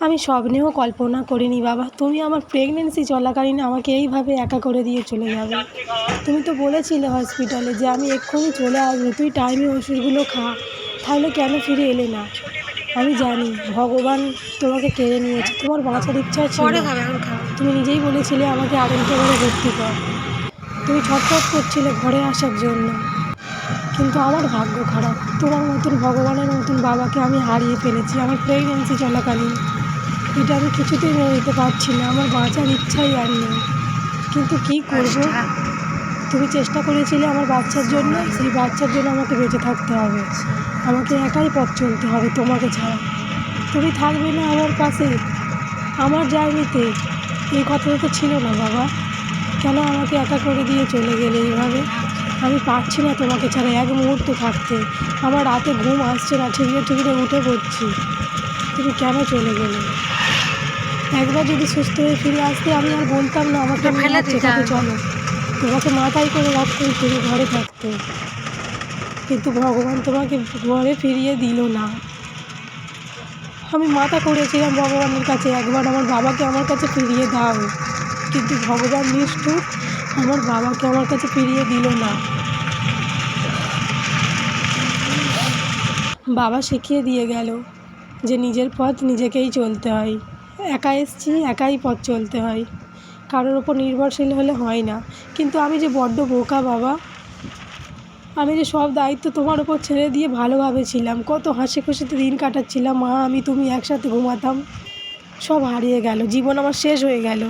আমি স্বপ্নেও কল্পনা করিনি বাবা। তুমি আমার প্রেগনেন্সি চলাকালীন আমাকে এইভাবে একা করে দিয়ে চলে যাবে। তুমি তো বলেছিলে হসপিটালে যে আমি এক্ষুনি চলে আসব তুই টাইমে ওষুধগুলো খা তাহলে কেন ফিরে এলে না? আমি জানি ভগবান তোমাকে কেড়ে নিয়েছে। তোমার বাঁচার ইচ্ছা ছিল। তুমি নিজেই বলেছিলে আমাকে আরেকটা করে ভর্তি কর। তুমি ছটফট করছিলে ঘরে আসার জন্য। কিন্তু আমার ভাগ্য খারাপ। তোমার মতন ভগবানের মতন বাবাকে আমি হারিয়ে ফেলেছি আমার প্রেগনেন্সি চলাকালীন। এটা আমি কিছুতেই মেনে নিতে পারছি না। আমার বাঁচার ইচ্ছাই আর নেই। কিন্তু কী করব? আচ্ছা, তুমি চেষ্টা করেছিলে আমার বাচ্চার জন্য সেই বাচ্চার জন্য আমাকে বেঁচে থাকতে হবে। আমাকে একাই পথ চলতে হবে তোমাকে ছাড়া। তুমি থাকবে না আমার পাশে। আমার জার্নিতে। এই কথাটা তো ছিল না বাবা। কেন আমাকে একা করে দিয়ে চলে গেলে এইভাবে আমি পারছি না তোমাকে ছাড়া এক মুহূর্ত থাকতে। আমার রাতে ঘুম আসছে না ঠিকরে ঠিকরে উঠে পড়ছি। তুমি কেন চলে গেলে? একবার যদি সুস্থ হয়ে ফিরে আসতে আমি আর বলতাম না আমাকে ফেলে দিতে চলো। তোমাকে মাথায় করে রাখতেই তুমি ঘরে থাকতে। কিন্তু ভগবান তোমাকে ঘরে ফিরিয়ে দিল না। আমি মাথা করেছিলাম ভগবানের কাছে একবার আমার বাবাকে আমার কাছে ফিরিয়ে দাও। কিন্তু ভগবান নিষ্ঠুর আমার বাবাকে আমার কাছে ফিরিয়ে দিল না। বাবা শিখিয়ে দিয়ে গেল যে নিজের পথ নিজেকেই চলতে হয়। একা এসছি, একাই পথ চলতে হয়। কারোর ওপর নির্ভরশীল হলে হয় না। কিন্তু আমি যে বড্ড বোকা বাবা, আমি যে সব দায়িত্ব তোমার ওপর ছেড়ে দিয়ে ভালোভাবে ছিলাম, কত হাসি খুশিতে দিন কাটাচ্ছিলাম, মা আমি তুমি একসাথে ঘুমাতাম, সব হারিয়ে গেল, জীবন আমার শেষ হয়ে গেল।